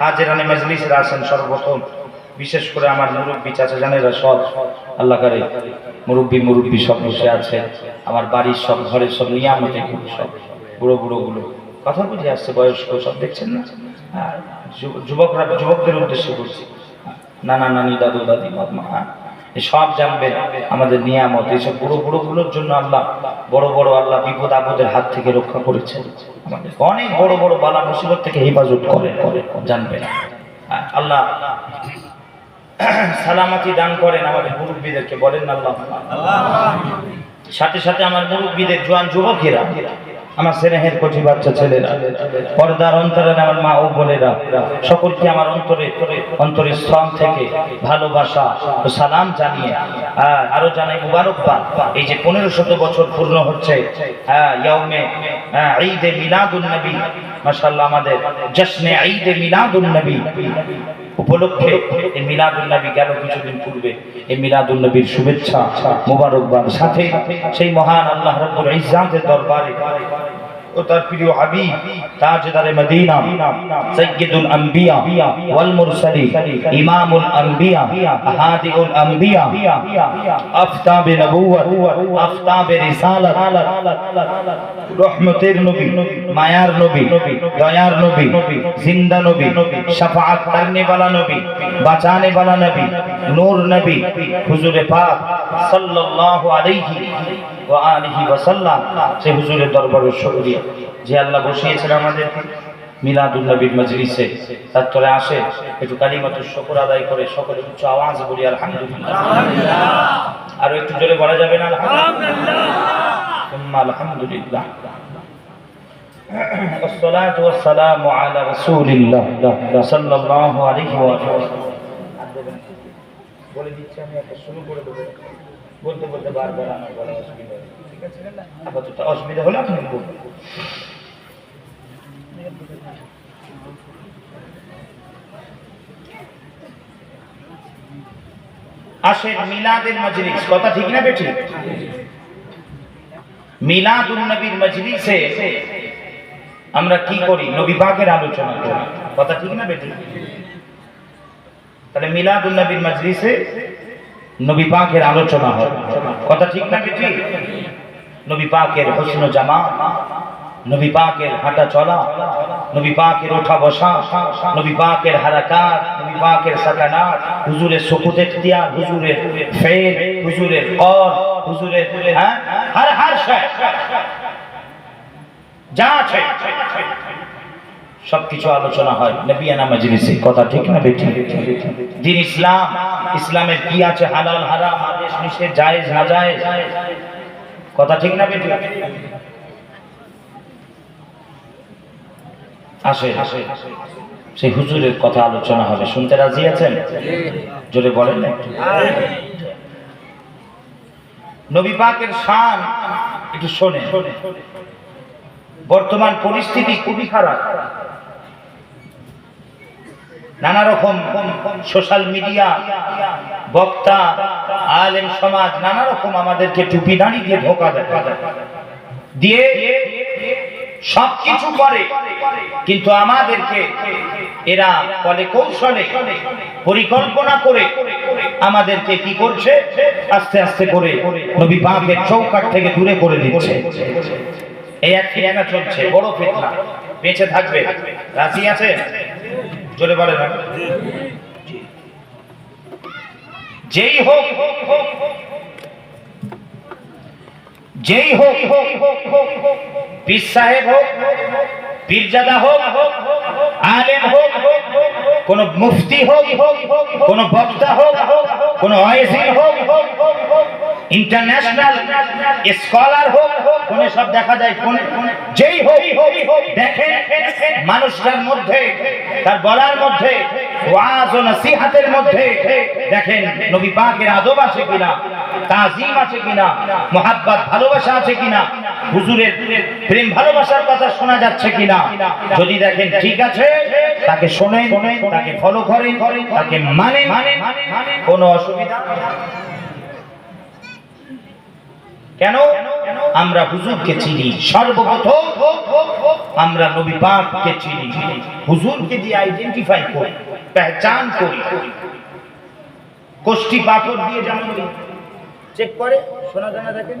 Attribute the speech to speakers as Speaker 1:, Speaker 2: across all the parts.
Speaker 1: হাজেরানে মজলিসের আসেন সর্বপ্রথম। বিশেষ করে আমার মুরব্বী চাচা জানেরা সব আল্লাহ করে। মুরব্বী মুরব্বী সব বসে আছে। আমার বাড়ির সব ঘরের সব নিয়ামতে সব। বুড়ো বুড়ো গুলো কথা বুঝে আসছে বয়স্ক সব দেখছেন না? যুবকরা যুবকদের উদ্দেশ্যে বলছি। নানা নানি দাদু দাদি মা হ্যাঁ, সব জানবেন আমাদের নিয়ামত। এইসব বুড়ো বুড়ো গুলোর জন্য আল্লাহ বড় বড় আল্লাহ বিপদ আপদের হাত থেকে রক্ষা করেছেন। অনেক বড় বড় বালা মুসিবত থেকে হেফাজত করে হ্যাঁ, আল্লাহ সালামাতি দান করেন আমাদের মুরব্বীদেরকে বলেন আল্লাহ। সাথে সাথে আমার মুরব্বীদের জোয়ান যুবকেরা আমার স্নেহের কচি বাচ্চা ছেলেরা পর্দার অন্তরে আমার মা ও বোনেরা সকলকে আমার অন্তরে অন্তরের স্তন থেকে ভালোবাসা ও সালাম জানিয়ে আরও জানাই মুবারকবাদ। এই যে পনেরো শত বছর পূর্ণ হচ্ছে হ্যাঁ ইয়াউমে ঈদে মিলাদুন নবী। মাশাআল্লাহ, আমাদের জশ্নে ঈদে মিলাদুন নবী উপলক্ষে এই মিলাদুল নবী গেল কিছুদিন পূর্বে। এই মিলাদুল নবীর শুভেচ্ছা, মোবারকবাদ। সাথে সেই মহান আল্লাহ রব্বুল ইজ্জাতের দরবারে ও তার প্রিয় হাবিব তাজদারে মদিনা সাইয়্যিদুল আম্বিয়া ওয়াল মুরসালিন ইমামুল আম্বিয়া হাদিউল আম্বিয়া আফতাবে নবুওয়াত আফতাবে রিসালাত রহমতের নবী মায়ার নবী দয়ার নবী জিন্দা নবী শাফাআত করনে वाला নবী বাঁচানে वाला নবী নূর নবী হুজুরে পাক সাল্লাল্লাহু আলাইহি ওয়া আলিহি ওয়া সাল্লাম সে হুজুরের দরবারে শুকরিয়া যে আল্লাহ বসিয়েছেন আমাদেরকে মিলাদুল নবীর মজলিসে তার তলে আসে একটু কালিমাতুর শুকর আদায় করে সকলে উচ্চ আওয়াজ বলি আলহামদুলিল্লাহ আর একটু জোরে বলা যাবে না আলহামদুলিল্লাহ ثم الحمد لله والصلاة والسلام على رسول الله صلى الله عليه وسلم বলে দিচ্ছি, আমি একটা শুরু করে দেবো। বলতে বলতে বারবার আমার বলা অসুবিধা আপাতত অসুবিধা হলে আপনি বেঠিক? আমরা কি করি? নবী পাকের আলোচনা করি। কথা ঠিক না বেটি তাহলে মিলাদুন নবীর মজলিসে নবী পাকের আলোচনা হয়। কথা ঠিক না বেটি নবী পাকের হোসন জামা, নবী পাকের হাঁটা চলা, নবী পাকের ওঠা বসা, নবী পাকের হারাকাত, নবী পাকের সাকানাত হুজুরের সুকুত ইখতিয়ার হুজুরের ফেল হুজুরের কর, হুজুরের হ্যাঁ? হর হর যা আছে। সবকিছু আলোচনা হয়। নবিয়ানা মজলিসে। কথা ঠিক না বেঠি? দিন ইসলাম, ইসলামের কি আছে? হালাল, হারাম, আদেশ, নিষেধ, জায়েজ, না জায়েজ? কথা ঠিক না বেঠি? আসে সেই হুজুরের কথা আলোচনা হবে। শুনতে রাজি আছেন? জোরে বলেন। নবী পাকের শান একটু শোনে বর্তমান পরিস্থিতি খুবই খারাপ। নানা রকম সোশ্যাল মিডিয়া, বক্তা, আলেম সমাজ নানা রকম আমাদেরকে টুপি দাঁড়ি দিয়ে ধোকা দেয়। দিয়ে সব কিছু করে, কিন্তু আমাদেরকে এরা বলে কৌশলে, পরিকল্পনা করে আমাদেরকে কি করছে? আস্তে আস্তে করে নবী পাকের চৌকাট থেকে দূরে করে দিচ্ছে। এই এক ফিরানা চলছে, বড় ফিতনা। বেঁচে থাকবে। রাজি আছে জোরে বলে না যেই হোক যেই হোক পীর সাহেব হোক পীরজাদা হোক আলেম হোক, কোন মুফতি হোক, কোন বক্তা হোক, কোন হোক, ইন্টারন্যাশনাল স্কলার হোক কোন সব দেখা যায় কোন যেই হোক, দেখেন মানুষটার মধ্যে, তার বলার মধ্যে, ওয়াজ ও নসিহাতের মধ্যে, দেখেন নবী পাকের আদব আছে কিনা, তাজিম আছে কিনা, মোহাব্বত, ভালোবাসা আছে কিনা হুজুরের প্রেম ভালোবাসার কথা শোনা যাচ্ছে কিনা? যদি দেখেন ঠিক আছে, তাকে শোনে তাকে ফলো করে তাকে মানে মানে কোনো অসুবিধা কেন? আমরা হুজুরকে চিনি, সর্বপ্রথম আমরা নবী পাককে চিনি। হুজুরকে দিয়ে আইডেন্টিফাই করি, পেহচান করি। কোষ্ঠী পাথর দিয়ে যেমন চেক করে, শোনা জানা দেখেন?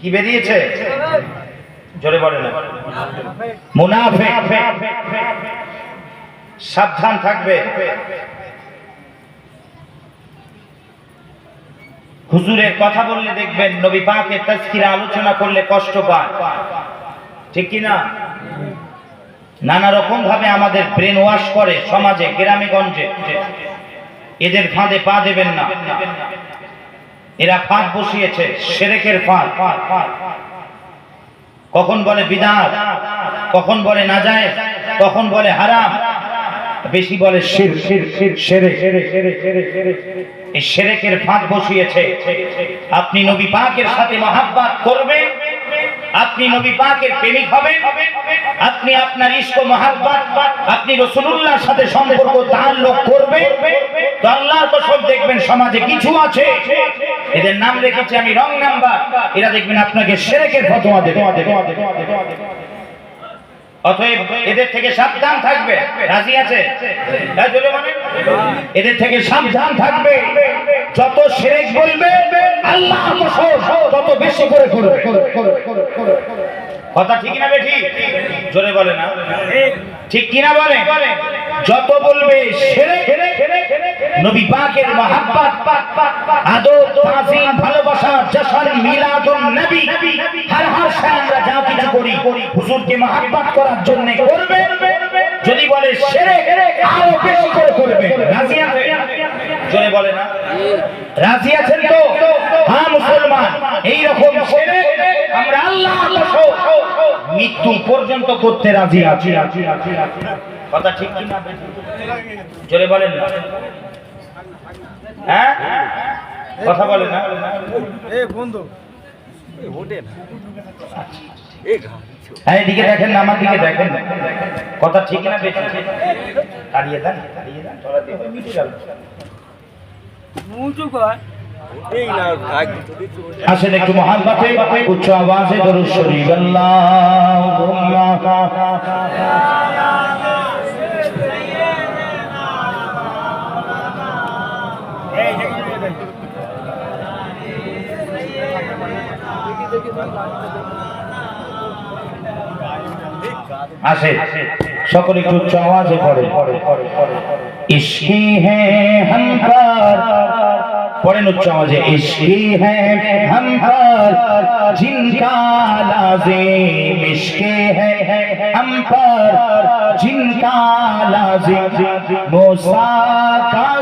Speaker 1: কি বেরিয়েছে? জোরে বলে না। মুনাফেক সাবধান থাকবে। হুজুরের কথা বললে দেখবেন নবী পাকের তাজকিরা আলোচনা করলে কষ্ট পায়। ঠিক কি না? নানা রকম ভাবে আমাদের ব্রেন ওয়াশ করে সমাজে, গ্রামে, গঞ্জে। এদের ফাঁদে পা দেবেন না। এরা ফাঁক বসিয়েছে, সেরেকের ফাঁদ। কখন বলে বিদাত, কখন বলে না যায় কখন বলে হারাম, বেশি বলে এই সেরেকের ফাঁদ বসিয়েছে। আপনি নবী পাকের সাথে মহাব্বাত করবেন, আপনি নবী পাকের প্রেমিক হবেন, আপনি আপনার ইস্ক মহাব্বাত, আপনি রসুলুল্লাহর সাথে সম্পর্ক তাল্লুক করবেন। তো আল্লাহ তো সব দেখবেন, সমাজে কিছু আছে এদের নাম রেখেছি আমি রং নাম্বার। এরা দেখবেন আপনাকে সেরেকের ফতোয়া দেবে। অতএব এদের থেকে সাবধান থাকবে। রাজি আছে? হ্যাঁ। এদের থেকে সাবধান থাকবে। যত সেরেক বলবে, আল্লাহ তত বেশি করে করবে। কথা ঠিক না বেঠি? জোরে বলে না। ঠিক কিনা বলে? যত বলবে ভালোবাসা করি করার জন্য যদি বলে সেরেক আরও বেশি করে করবে। জোরে বলে না। রাজি আছেন তো? হ্যাঁ মুসলমান। এই রকম আমরা আল্লাহ মৃত্যু পর্যন্ত করতে রাজি আছি। আছি আছি আছি কথা ঠিক কি না জোরে বলেন না। হ্যাঁ? কথা বলে না। হ্যাঁ এদিকে দেখেন না আমার দিকে দেখেন। কথা ঠিক না বেশি? দাঁড়িয়ে দেন দাঁড়িয়ে দেন মিটে গেল আসেন একটু মহান বাপে উচ্চ আওয়াজে দরুদ শরীফ আসে সকলে একটু আওয়াজে পড়ে। ইশকি হ্যাঁ पढ़े नुच्चा मज़े इश्क है हम पर जिनका लाजिम इश्क है हम पर जिनका लाजिम मोसा का